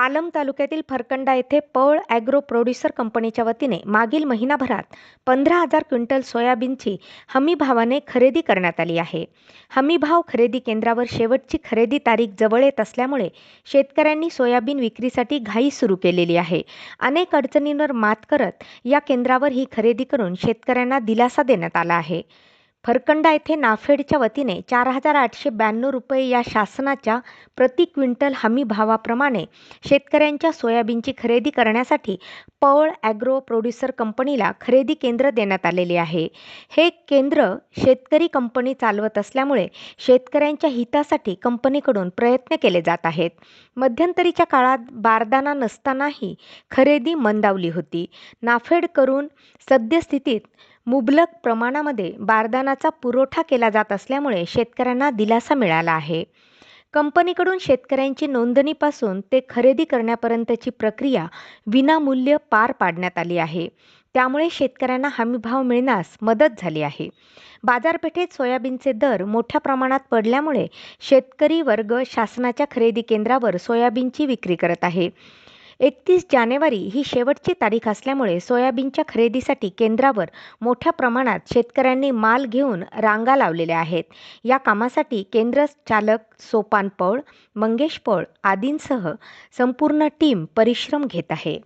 पालम तालुक्यातील फरकंडा येथे पळ ॲग्रो प्रोड्युसर कंपनीच्या वतीने मागील महिनाभरात पंधरा हजार क्विंटल सोयाबीनची हमीभावाने खरेदी करण्यात आली आहे. हमीभाव खरेदी केंद्रावर शेवटची खरेदी तारीख जवळ येत असल्यामुळे शेतकऱ्यांनी सोयाबीन विक्रीसाठी घाई सुरू केलेली आहे. अनेक अडचणींवर मात करत या केंद्रावर ही खरेदी करून शेतकऱ्यांना दिलासा देण्यात आला आहे. फरकंडा येथे नाफेडच्या वतीने चार हजार आठशे ब्याण्णव रुपये या शासनाच्या प्रति क्विंटल हमी भावाप्रमाणे शेतकऱ्यांच्या सोयाबीनची खरेदी करण्यासाठी पौळ ॲग्रो प्रोड्युसर कंपनीला खरेदी केंद्र देण्यात आलेले आहे. हे केंद्र शेतकरी कंपनी चालवत असल्यामुळे शेतकऱ्यांच्या हितासाठी कंपनीकडून प्रयत्न केले जात आहेत. मध्यंतरीच्या काळात बारदाना नसतानाही खरेदी मंदावली होती. नाफेड करून सद्यस्थितीत मुबलक प्रमाणामध्ये बारदानाचा पुरवठा केला जात असल्यामुळे शेतकऱ्यांना दिलासा मिळाला आहे. कंपनीकडून शेतकऱ्यांची नोंदणीपासून ते खरेदी करण्यापर्यंतची प्रक्रिया विनामूल्य पार पाडण्यात आली आहे. त्यामुळे शेतकऱ्यांना हमीभाव मिळण्यास मदत झाली आहे. बाजारपेठेत सोयाबीनचे दर मोठ्या प्रमाणात पडल्यामुळे शेतकरी वर्ग शासनाच्या खरेदी केंद्रावर सोयाबीनची विक्री करत आहे. एकतीस जानेवारी ही शेवटची तारीख असल्यामुळे सोयाबीनच्या खरेदीसाठी केंद्रावर मोठ्या प्रमाणात शेतकऱ्यांनी माल घेऊन रांगा लावलेल्या आहेत. या कामासाठी केंद्र चालक सोपान पौळ मंगेश पौळ आदींसह संपूर्ण टीम परिश्रम घेत आहे.